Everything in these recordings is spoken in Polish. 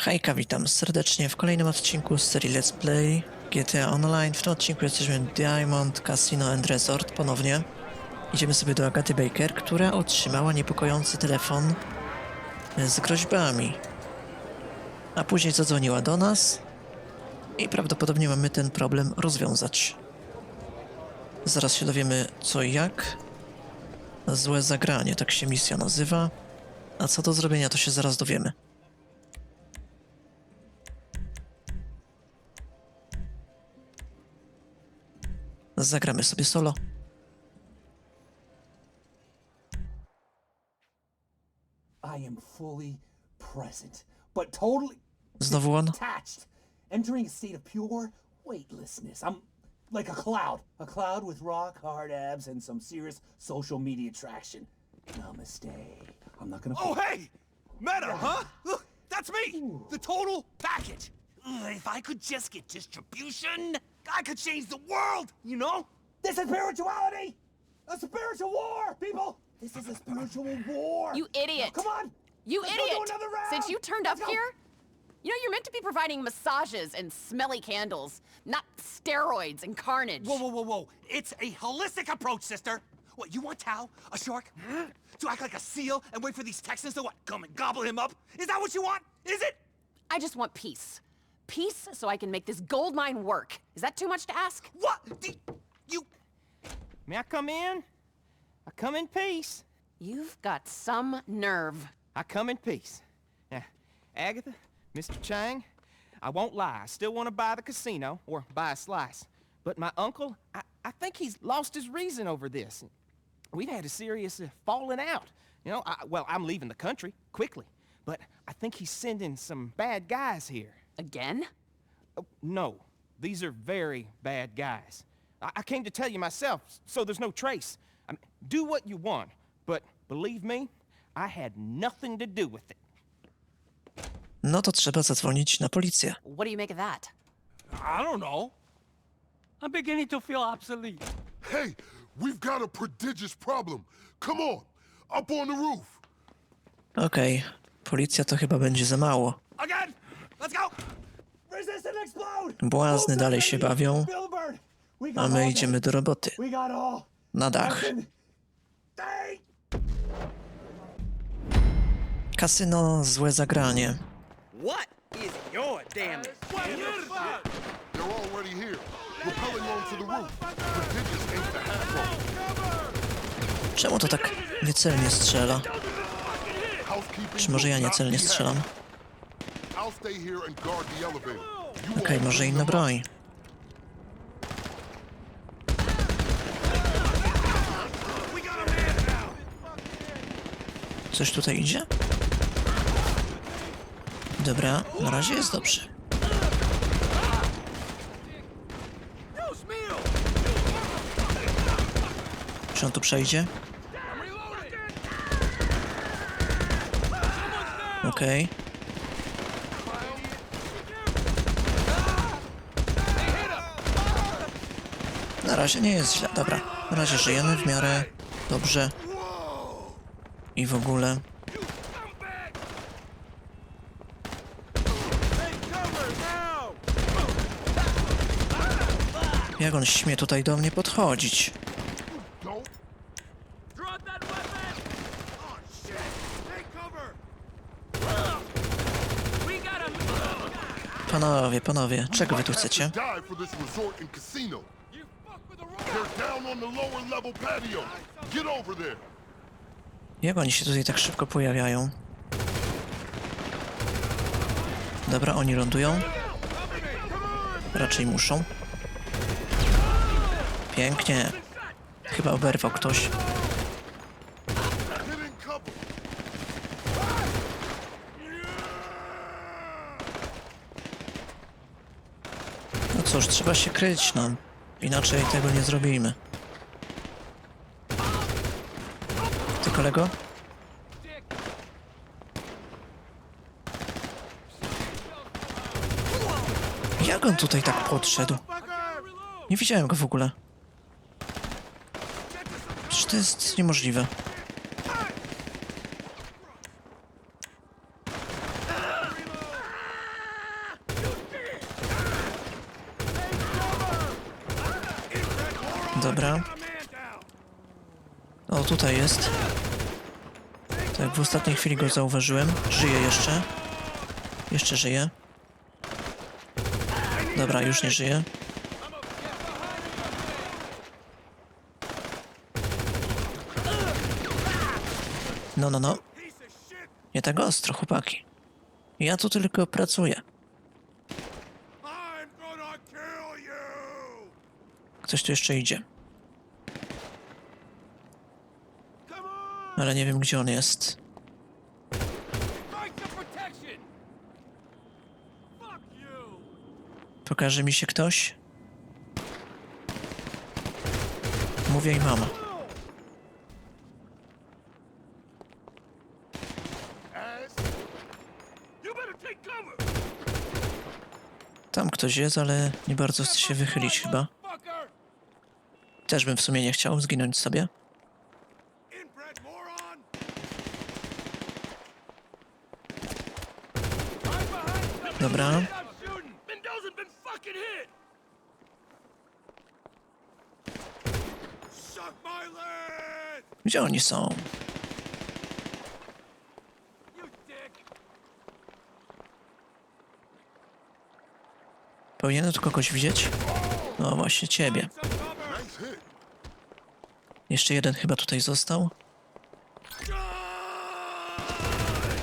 Hejka, witam serdecznie w kolejnym odcinku z serii Let's Play GTA Online. W tym odcinku jesteśmy Diamond Casino and Resort ponownie. Idziemy sobie do Agaty Baker, która otrzymała niepokojący telefon z groźbami. A później zadzwoniła do nas i prawdopodobnie mamy ten problem rozwiązać. Zaraz się dowiemy co i jak. Złe zagranie, tak się misja nazywa. A co do zrobienia, to się zaraz dowiemy. Zagramy sobie solo. I am fully present, but totally Znowu on? attached, entering a state of pure weightlessness. I'm like a cloud, a cloud with rock hard abs and some serious social media traction. Namaste. I'm not gonna. Oh, hey! Meta, huh? Look, that's me! The total package! Ugh, if I could just get distribution, I could change the world, you know? This is spirituality, a spiritual war, people. This is a spiritual war. You idiot! Come on. You Let's idiot! another round. Since you turned Let's up go. here, you know you're meant to be providing massages and smelly candles, not steroids and carnage. Whoa, whoa, whoa, whoa. It's a holistic approach, sister. What, you want Tao, a shark, to act like a seal and wait for these Texans to what, come and gobble him up? Is that what you want? Is it? I just want peace. Peace so I can make this gold mine work. Is that too much to ask? What? The, you... May I come in? I come in peace. You've got some nerve. I come in peace. Now, Agatha, Mr. Chang, I won't lie. I still want to buy the casino, or buy a slice. But my uncle, I, I think he's lost his reason over this. We've had a serious uh, falling out. You know, I, well, I'm leaving the country, quickly. But I think he's sending some bad guys here. Again? Oh, no, these are very bad guys. I, I came to tell you myself, so there's no trace. I mean, do what you want, but believe me, I had nothing to do with it. No to trzeba zadzwonić na policję. What do you make of that? I don't know. I'm beginning to feel obsolete. Hey, we've got a prodigious problem. Come on, up on the roof. Okej, policja to chyba będzie za mało. Again! Błazny dalej się bawią, a my idziemy do roboty. Na dach. Kasyno, złe zagranie. What is your damage? They're already here, rappelling onto the roof. Prodigious ain't the half Czemu to tak niecelnie strzela? Czy może ja niecelnie strzelam? Okej, all może inna broń. Coś tutaj idzie? Dobra, na razie jest dobrze. Czy on tu przejdzie? Okej. Na razie nie jest źle, dobra. Na razie żyjemy w miarę dobrze. I w ogóle. Jak on śmie tutaj do mnie podchodzić? Panowie, panowie, czego wy tu chcecie? They're down on the lower level patio. Get over there. Jak oni się tutaj tak szybko pojawiają? Dobra, oni lądują. Raczej muszą. Pięknie. Chyba oberwał ktoś. No cóż, trzeba się kryć, no. Inaczej tego nie zrobimy. Ty kolego? Jak on tutaj tak podszedł? Nie widziałem go w ogóle. Przecież to jest niemożliwe. Dobra. O, tutaj jest. Tak, w ostatniej chwili go zauważyłem. Żyje jeszcze. Jeszcze żyje. Dobra, już nie żyje. No, no, no. Nie tak ostro, chłopaki. Ja tu tylko pracuję. Ktoś tu jeszcze idzie. Ale nie wiem, gdzie on jest. Pokaże mi się ktoś? Mówię i mama. Tam ktoś jest, ale nie bardzo chce się wychylić chyba. Też bym w sumie nie chciał zginąć sobie. Leg! Gdzie oni są? Powinienem tu kogoś widzieć? No właśnie, ciebie. Jeszcze jeden chyba tutaj został.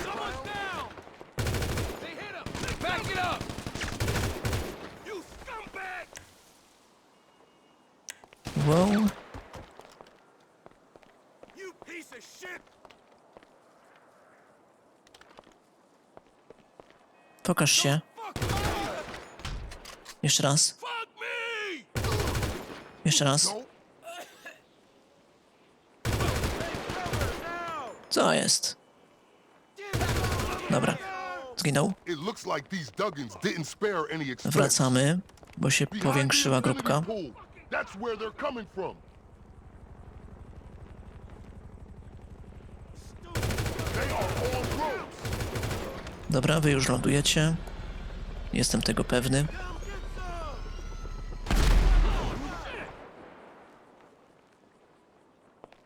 Someone's down! They hit him! Back it up! You scumbag! Wow. You piece of shit! Pokaż się. Jeszcze raz. Jeszcze raz. No, Co jest? Dobra. Zginął. Wracamy, bo się powiększyła grupka. Dobra, wy już lądujecie. Jestem tego pewny.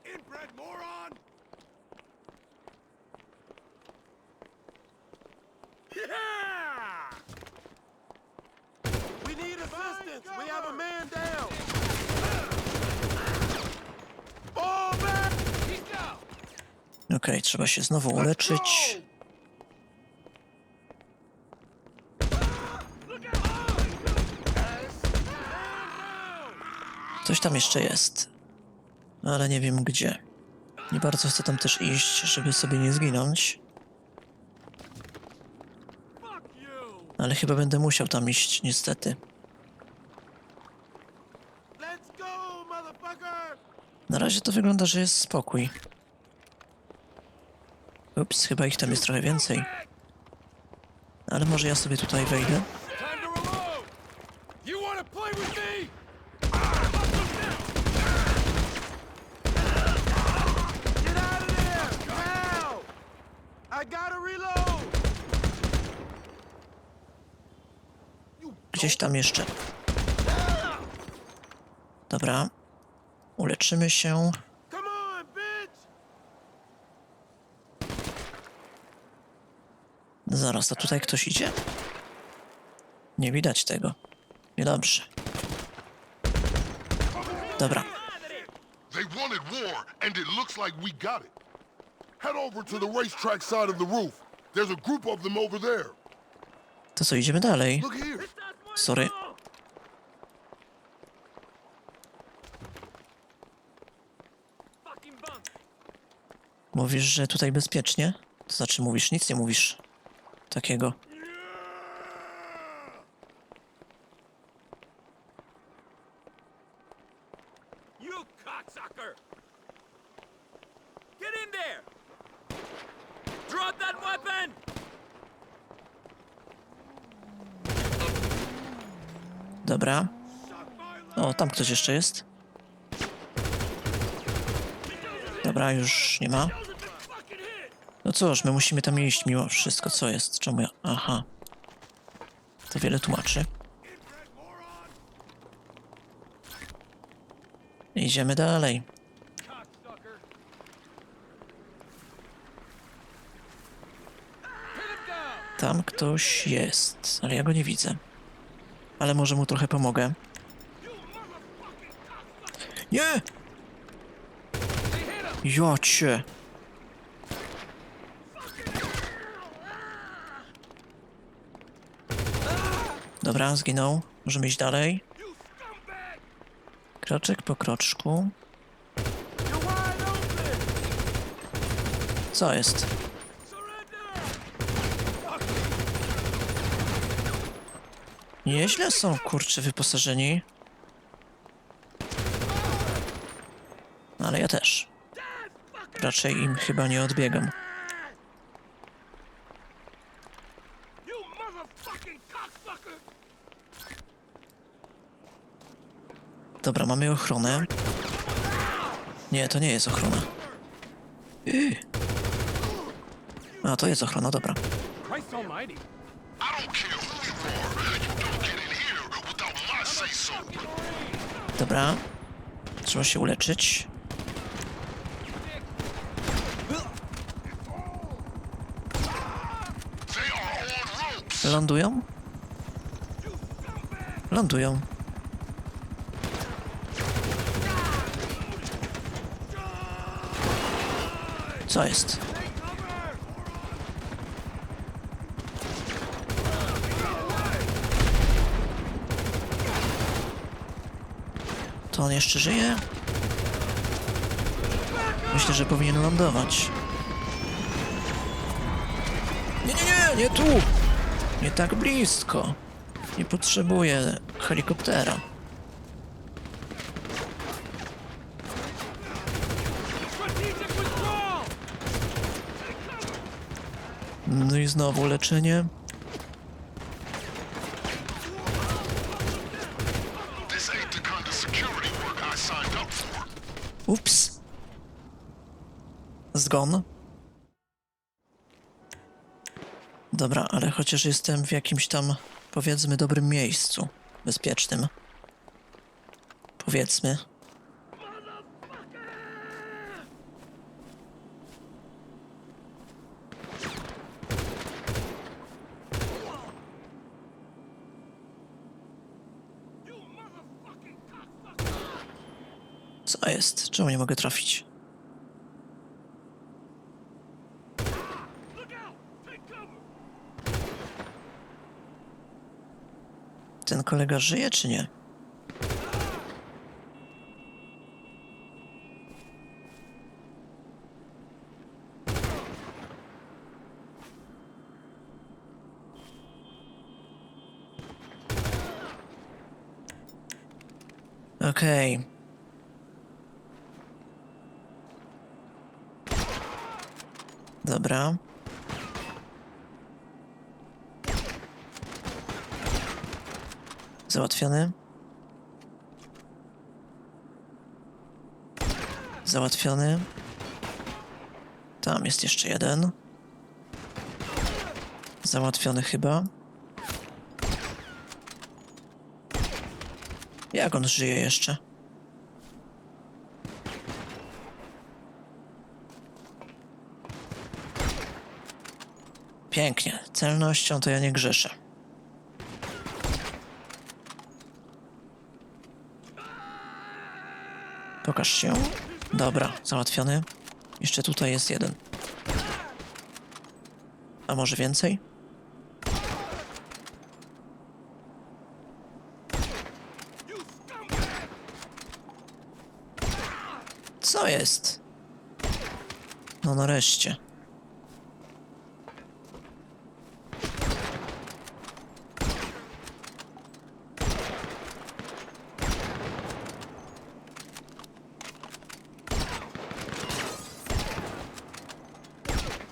Inbred moron! Yeah! We need assistance. We have a man down. Fall back! He's down! Okej, trzeba się znowu uleczyć. Coś tam jeszcze jest. Ale nie wiem gdzie. Nie bardzo chcę tam też iść, żeby sobie nie zginąć. Ale chyba będę musiał tam iść, niestety. Na razie to wygląda, że jest spokój. Ups, chyba ich tam jest trochę więcej. Ale może ja sobie tutaj wejdę. Gdzieś tam jeszcze. Dobra. Uleczymy się. Zaraz, a tutaj ktoś idzie? Nie widać tego. Niedobrze. Dobra. They wanted war, and it looks like we got it. Head over to the racetrack side of the roof. There's a group of them over there. To co, idziemy dalej? Look here. Sorry. Mówisz, że tutaj bezpiecznie? To znaczy mówisz, nic nie mówisz. Takiego. Dobra. O, tam ktoś jeszcze jest. Dobra, już nie ma. No cóż, my musimy tam iść mimo wszystko, co jest. Czemu ja... Aha. To wiele tłumaczy. Idziemy dalej. Tam ktoś jest, ale ja go nie widzę. Ale może mu trochę pomogę. Nie! Jocie! Dobra, zginął. Możemy iść dalej. Kroczek po kroczku. Co jest? Nieźle są, kurczę, wyposażeni. Ale ja też. Raczej im chyba nie odbiegam. Dobra, mamy ochronę. Nie, to nie jest ochrona. Yy. A, to jest ochrona, dobra. Christ almighty. I don't care who you are. You don't get in here without my say-so. Dobra. Trzeba się uleczyć. They are on ropes. Lądują? Lądują. Co jest? To on jeszcze żyje? Myślę, że powinien lądować. Nie, nie, nie, nie tu! Nie tak blisko. Nie potrzebuję helikoptera. No i znowu leczenie. This ain't Dobra, ale chociaż jestem w jakimś tam, powiedzmy, dobrym miejscu. Bezpiecznym. Powiedzmy. Co jest? Czemu nie mogę trafić? Ten kolega żyje czy nie? Okej. Dobra. Załatwiony. Załatwiony. Tam jest jeszcze jeden. Załatwiony chyba. Jak on żyje jeszcze? Pięknie. Celnością to ja nie grzeszę. Pokaż się. Dobra, załatwiony. Jeszcze tutaj jest jeden. A może więcej? Co jest? No nareszcie. Ale twardzi są.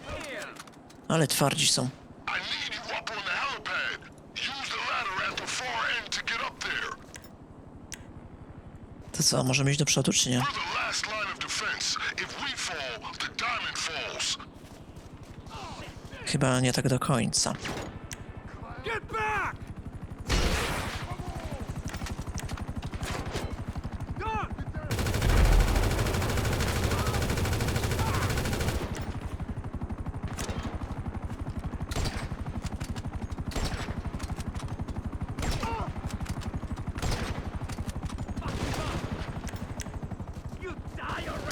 I need you up on the helipad. Use the ladder at the far end to co, możemy iść do przodu czy nie? Chyba nie tak do końca.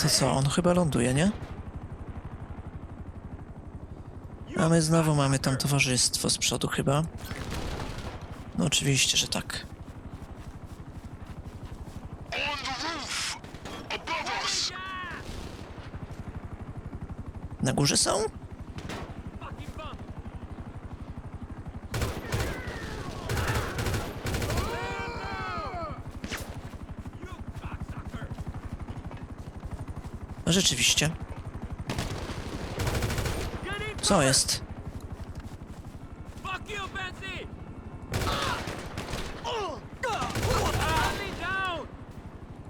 To co, on chyba ląduje, nie? A my znowu mamy tam towarzystwo z przodu chyba. No oczywiście, że tak. Na górze są? Fucking bum! You cocksucker! No rzeczywiście. Co jest?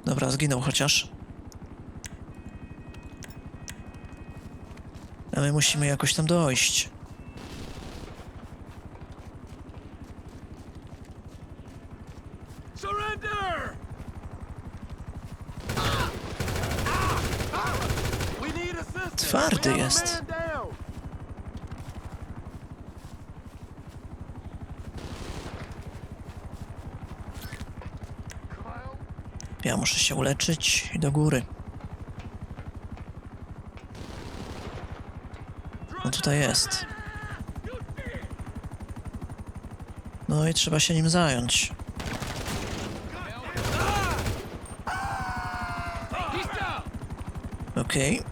Dobra, zginął chociaż. A my musimy jakoś tam dojść. Surrender! We need assistance! Twardy We have a jest. man down! Ja muszę się uleczyć i do góry. No tutaj jest. No i trzeba się nim zająć. Okej.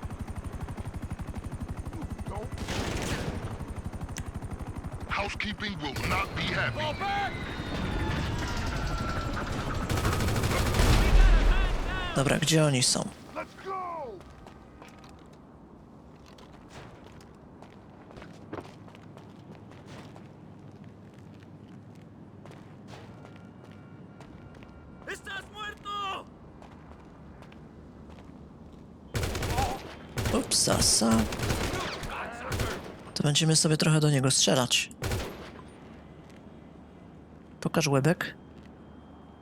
Housekeeping will not be happy. Dobra, gdzie oni są? Let's go! ¡Estás muerto! Ups, sasa. To będziemy sobie trochę do niego strzelać. Pokaż łebek.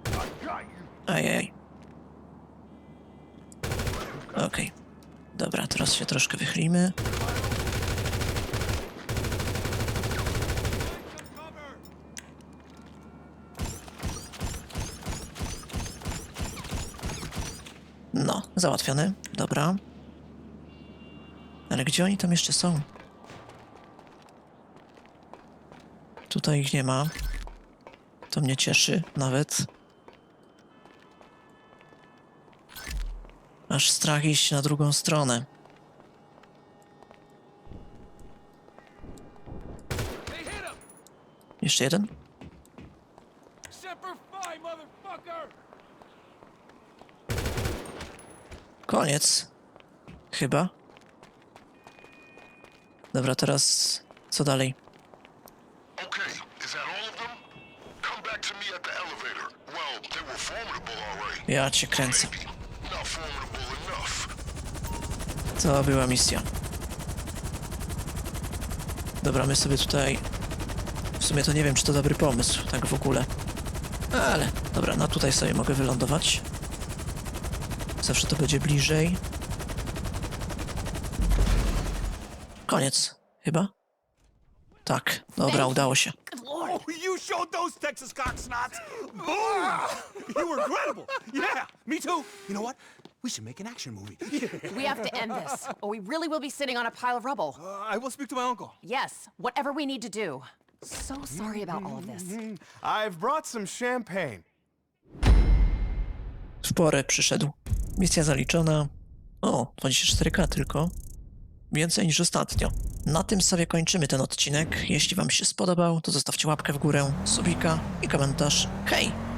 I got you! Ajaj. Okej. Dobra, teraz się troszkę wychylimy. No, załatwiony. Dobra. Ale gdzie oni tam jeszcze są? Tutaj ich nie ma. To mnie cieszy nawet. Aż strach iść na drugą stronę. Jeszcze jeden? Koniec. Chyba. Dobra, teraz co dalej? Ja cię kręcę. To była misja. Dobra, my sobie tutaj... Sumie to nie wiem, czy to dobry pomysł, tak w ogóle. Ale, dobra, no tutaj sobie mogę wylądować. Zawsze to będzie bliżej. Koniec, chyba? Tak, dobra, udało się. Oh, you showed those Texas cocksnots! Boom! You were incredible! Yeah, me too! You know what? We should make an action movie. We have to end this, or we really will be sitting on a pile of rubble. Uh, I will speak to my uncle. Yes, whatever we need to do. So sorry about all of this. I've brought some champagne. W porę przyszedł. Misja zaliczona. O, 24k tylko. Więcej niż ostatnio. Na tym sobie kończymy ten odcinek. Jeśli Wam się spodobał, to zostawcie łapkę w górę, subika i komentarz. Hej!